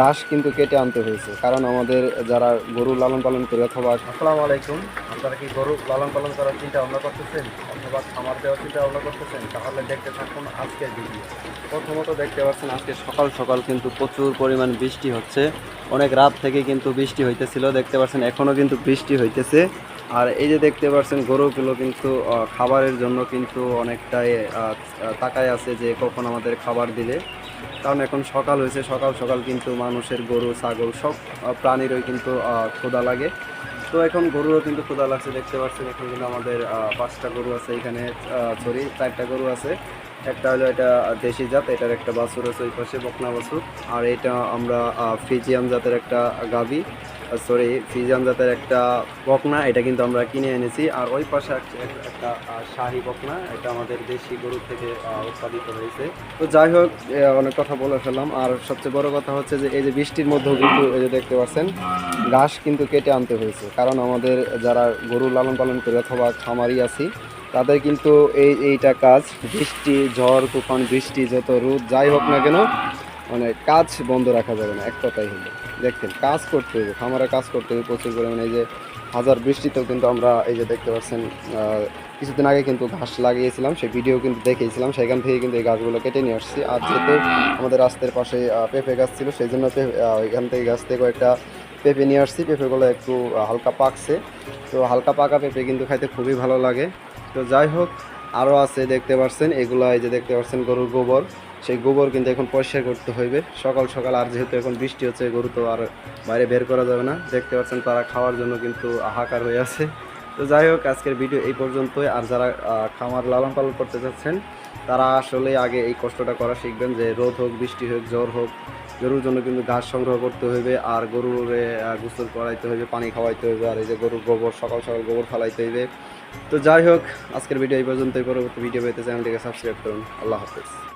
ঘাস কিন্তু কেটে আনতে হয়েছে। কারণ আমাদের যারা গরু লালন পালন করে অথবা আসসালামু আলাইকুম। আপনারা কি গরু লালন পালন করার চিন্তা ভাবনা করতেছেন? অথবা খামার দেওয়ার চিন্তা ভাবনা করতেছেন? তাহলে দেখতে থাকুন আজকের ভিডিও প্রথমত দেখতে পাচ্ছেন আজকে সকাল সকাল কিন্তু প্রচুর পরিমাণ বৃষ্টি হচ্ছে। অনেক রাত থেকে কিন্তু বৃষ্টি হইতেছিল। দেখতে পাচ্ছেন এখনও কিন্তু বৃষ্টি হইতেছে। আর এই যে দেখতে পাচ্ছেন গরুগুলো কিন্তু খাবারের জন্য কিন্তু অনেকটাই তাকায় আছে যে কখন আমাদের খাবার দিলে কারণ এখন সকাল হয়েছে সকাল সকাল কিন্তু মানুষের গরু ছাগল সব প্রাণীরই কিন্তু ক্ষুধা লাগে। তো এখন গরুরও কিন্তু ক্ষুধা লাগছে দেখতে পাচ্ছেন এখন কিন্তু আমাদের পাঁচটা গরু আছে এখানে সরি চারটা গরু আছে। একটা হলো এটা দেশি জাত এটার একটা বাছুর আছে ওই পাশে বকনা বাছুর। আর এটা আমরা আহ, ফ্রিজিয়াম জাতের একটা গাবি সরি ফ্রিজিয়াম জাতের একটা বকনা, এটা কিন্তু আমরা কিনে এনেছি। আর ওই পাশে এক- এক- একটা শাহী বকনা, এটা আমাদের দেশি গরু থেকে উৎপাদিত হয়েছে। তো যাই হোক অনেক কথা বলে ফেললাম। আর সবচেয়ে বড় কথা হচ্ছে যে, এই যে বৃষ্টির মধ্যেও কিন্তু এই যে দেখতে পাচ্ছেন, ঘাস কিন্তু কেটে আনতে হয়েছে। কারণ আমাদের যারা গরু লালন পালন করে অথবা খামারি আছি, তাদের কিন্তু এই এইটা কাজ, বৃষ্টি, ঝড়, তুফান, বৃষ্টি, যত রোদ, যাই হোক না কেন মানে কাজ বন্ধ রাখা যাবে না, এক কথাই হলো। দেখতেন কাজ করতে হবে, খামারে কাজ করতে হবে প্রচুর পরিমাণে। এই যে হাজার বৃষ্টিতেও কিন্তু আমরা এই যে দেখতে পাচ্ছেন কিছুদিন আগে কিন্তু ঘাস লাগিয়েছিলাম, সেই ভিডিও কিন্তু দেখেছিলাম সেখান থেকে কিন্তু এই গাছগুলো কেটে নিয়ে আসছি। আর যেহেতু আমাদের রাস্তার পাশে পেঁপে গাছ ছিল, সেই জন্য এখান থেকে গাছ থেকে কয়েকটা পেঁপে নিয়ে আসছি। পেঁপেগুলো একটু হালকা পাকছে। তো হালকা পাকা পেঁপে কিন্তু খাইতে খুবই ভালো লাগে। তো যাই হোক, আরও আছে দেখতে পাচ্ছেন, এগুলো এই যে দেখতে পাচ্ছেন গরুর গোবর। সেই গোবর কিন্তু এখন পরিষ্কার করতে হইবে। সকাল সকাল আর যেহেতু এখন বৃষ্টি হচ্ছে, গরু তো আর বাইরে বের করা যাবে না। দেখতে পাচ্ছেন তারা খাওয়ার জন্য কিন্তু হাহাকার হয়ে আছে। তো যাই হোক, আজকের ভিডিও এই পর্যন্তই। আর যারা খামার লালন পালন করতে চাচ্ছেন তারা আসলে আগে এই কষ্টটা করা শিখবেন যে রোদ হোক, বৃষ্টি হোক, জ্বর হোক, গরুর জন্য কিন্তু ঘাস সংগ্রহ করতে হইবে। আর গরুরে গোসল করাইতে হইবে, পানি খাওয়াইতে হইবে। আর এই যে গরুর গোবর, সকাল সকাল গোবর ফালাইতে হইবে। তো যাই হোক, আজকের ভিডিও এই পর্যন্তই। পরবর্তী ভিডিও পেতে চ্যানেলটিকে সাবস্ক্রাইব করুন। আল্লাহ হাফেজ।